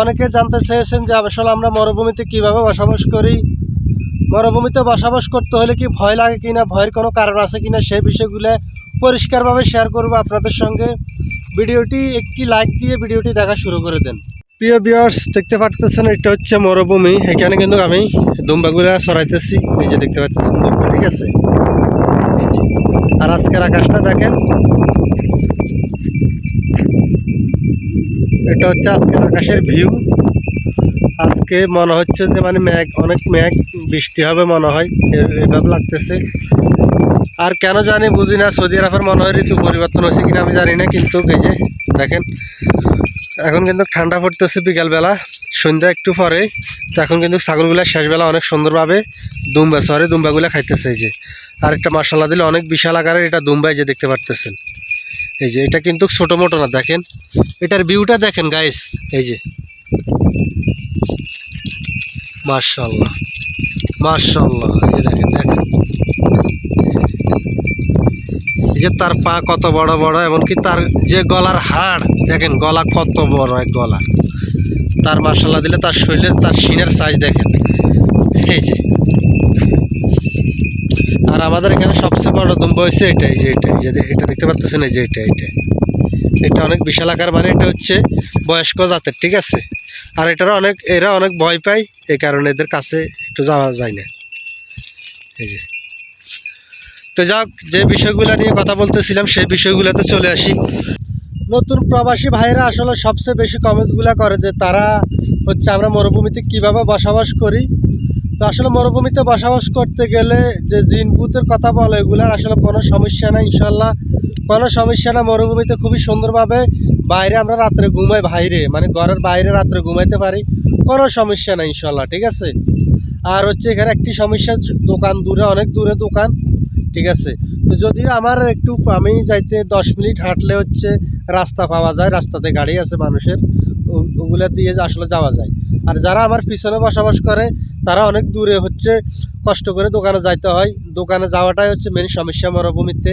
অনেকে জানতে চেয়েছেন যে আসলে আমরা মরুভূমিতে কীভাবে বসবাস করি। মরুভূমিতে বসবাস করতে হলে কি ভয় লাগে কিনা, ভয়ের কোনো কারণ আছে কিনা সেই বিষয়গুলো পরিষ্কারভাবে শেয়ার করব আপনাদের সঙ্গে। ভিডিওটি একটি লাইক দিয়ে ভিডিওটি দেখা শুরু করে দেন। প্রিয় বিয়ার্স দেখতে পারতেছেন এটা হচ্ছে মরুভূমি। এখানে কিন্তু আমি দুম্বাগুলো সরাইতেছি। যে দেখতে পাচ্ছেন ঠিক আছে? আর আজকের আকাশটা দেখেন এটা হচ্ছে আজকের আকাশের ভিউ আজকে মনে হচ্ছে যে মানে ম্যাঘ অনেক মেঘ, বৃষ্টি হবে মনে হয় এভাবে লাগতেছে। আর কেন জানি বুঝি না, সৌদি আরবের মনে হয় ঋতু পরিবর্তন হয়েছে কিনা আমি জানি না, কিন্তু এই যে দেখেন, এখন কিন্তু ঠান্ডা পড়তেছে বিকালবেলা, সন্ধ্যা একটু পরে, তো এখন কিন্তু ছাগলগুলা শেষবেলা অনেক সুন্দরভাবে দুম্বা সরে দুম্বাগুলা খাইতেছে এই যে। আর একটা মশলা দিলে অনেক বিশাল আকারের এটা দুম্বা এই যে দেখতে পারতেছেন। এই যে, এটা কিন্তু ছোটো মোটো না, দেখেন। এটার ভিউটা দেখেন গাইস এই যে। মার্শাল্লাহ মার্শাল্লাহ এই যে দেখেন দেখেন। এই যে তার পা কত বড় বড়, এমনকি তার যে গলার হাড়, দেখেন, গলা কত বড় এক গলা। তার মার্শাল্লাহ দিলে তার শরীরের, তার সিনের সাইজ দেখেন। এই যে। আর আমাদের এখানে সবচেয়ে বড় দুম্ব হয়েছে এটাই যে এটা এই যে এটা দেখতে পাচ্ছেন এই যে এটা এটা। এটা অনেক বিশাল আকার মানে এটা হচ্ছে বয়স্ক জাতের, ঠিক আছে? আর এটারা অনেক, এরা অনেক ভয় পায়, এই কারণে এদের কাছে একটু যাওয়া যায় না। এই যে। তো যাক, যে বিষয়গুলো নিয়ে কথা বলতেছিলাম, সেই বিষয়গুলোতে চলে আসি। নতুন প্রবাসী ভাইরা আসলে সবচেয়ে বেশি কমেন্টগুলো করে যে তারা হচ্ছে আমরা মরুভূমিতে কীভাবে বসবাস করি তো আসলে মরুভূমিতে বসবাস করতে গেলে যে জিনপুতের কথা বলে এগুলার আসলে কোনো সমস্যা নাই ইনশাল্লাহ কোনো সমস্যা না, মরুভূমিতে খুবই সুন্দরভাবে বাইরে আমরা রাত্রে ঘুমাই, বাইরে মানে ঘরের বাইরে রাত্রে ঘুমাইতে পারি। কোনো সমস্যা নাই ইনশাল্লাহ ঠিক আছে? আর হচ্ছে এখানে একটি সমস্যা, দোকান দূরে, অনেক দূরে দোকান, ঠিক আছে? তো যদিও আমার একটু, আমি যাইতে দশ মিনিট হাঁটলে হচ্ছে রাস্তা পাওয়া যায়, রাস্তাতে গাড়ি আছে মানুষের ওগুলা দিয়ে আসলে যাওয়া যায়। আর যারা আমার পিছনে বসবাস করে তারা অনেক দূরে হচ্ছে কষ্ট করে দোকানে যাইতে হয়। দোকানে যাওয়াটাই হচ্ছে মেন সমস্যা মরুভূমিতে।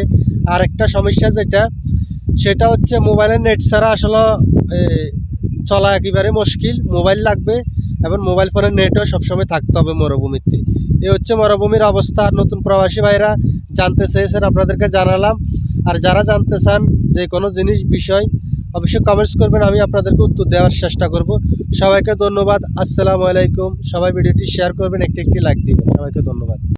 আর একটা সমস্যা যেটা, সেটা হচ্ছে মোবাইলের নেট ছাড়া আসলে চলা একেবারে মুশকিল। মোবাইল লাগবে, এবং মোবাইল ফোনের নেটও সবসময় থাকতে হবে মরুভূমিতে। এই হচ্ছে মরুভূমির অবস্থা। নতুন প্রবাসী ভাইরা জানতে চেয়েছেন, আপনাদেরকে জানালাম। আর যারা জানতে চান যে কোনো জিনিস বিষয় অবশ্যই কমেন্টস করবেন, আমি আপনাদেরকে উত্তর দেওয়ার চেষ্টা করব। সবাইকে ধন্যবাদ, আসসালামু আলাইকুম। সবাই ভিডিওটি শেয়ার করবেন, একটি একটি লাইক দিবেন। সবাইকে ধন্যবাদ।